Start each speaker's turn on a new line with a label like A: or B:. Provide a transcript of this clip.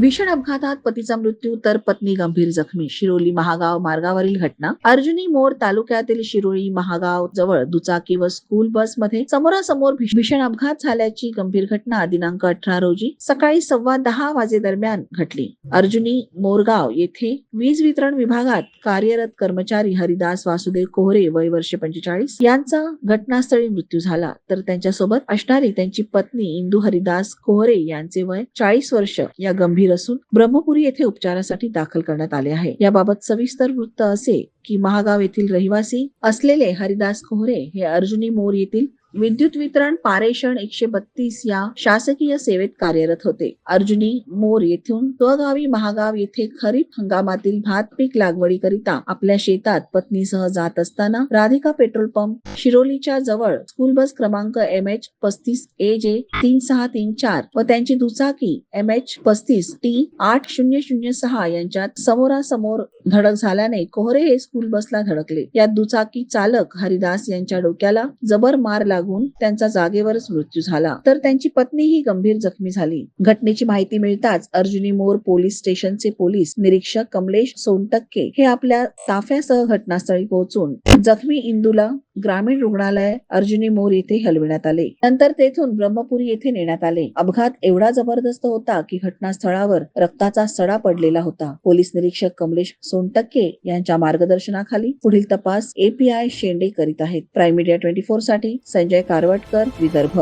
A: भीषण अपघातात पतीचा मृत्यू तर पत्नी गंभीर जखमी. शिरोली महागाव मार्गावरील घटना. अर्जुनी मोर तालुक्यातील शिरोली महागाव जवळ दुचाकी व स्कूल बसमध्ये समोरासमोर भीषण अपघात झाल्याची गंभीर घटना दिनांक अठरा रोजी सकाळी सव्वा दहा वाजे दरम्यान घडली. अर्जुनी मोरगाव येथे वीज वितरण विभागात कार्यरत कर्मचारी हरिदास वासुदेव कोहरे वय वर्ष पंचेचाळीस यांचा घटनास्थळी मृत्यू झाला. तर त्यांच्यासोबत असणारी त्यांची पत्नी इंदू हरिदास कोहरे यांचे वय चाळीस वर्ष या गंभीर असून ब्रह्मपुरी येथे उपचारासाठी दाखल करण्यात आले आहे. याबाबत सविस्तर वृत्त असे की महागाव येथील रहिवासी असलेले हरिदास कोहरे हे अर्जुनी मोर येथील विद्युत वितरण पारेषण एकशे बत्तीस या शासकीय सेवेत कार्यरत होते. अर्जुनी मोर येथून स्वगावी महागाव येथे खरीप हंगामातील भात पीक लागवडीकरिता आपल्या शेतात पत्नीसह जात असताना राधिका पेट्रोल पंप शिरोलीच्या जवळ स्कूल बस क्रमांक एम एच पस्तीस ए जे तीन सहा तीन चार व त्यांची दुचाकी एम एच पस्तीस टी आठ शून्य शून्य सहा यांच्यात समोरासमोर धडक झाल्याने कोहरे हे स्कूल बसला धडकले. यात दुचाकी चालक हरिदास यांच्या डोक्याला जबर मार लागून त्यांचा जागेवरच मृत्यू झाला. तर त्यांची पत्नी ही गंभीर जखमी झाली. घटनेची माहिती मिळताच अर्जुनी मोर पोलीस स्टेशनचे पोलीस निरीक्षक कमलेश सोनटक्के हे आपल्या ताफ्यासह घटनास्थळी पोहोचून जखमी इंदूला ग्रामीण रुग्णालय अर्जुनी मोर येथे हलविण्यात आले. नंतर तेथून ब्रह्मपुरी येथे नेण्यात आले. अपघात एवढा जबरदस्त होता की घटनास्थळावर रक्ताचा सडा पडलेला होता. पोलीस निरीक्षक कमलेश सोनटक्के यांच्या मार्गदर्शनाखाली पुढील तपास एपीआय शेंडे करीत आहेत. प्राईम मीडिया ट्वेंटी फोरसाठी संजय कारवटकर विदर्भ.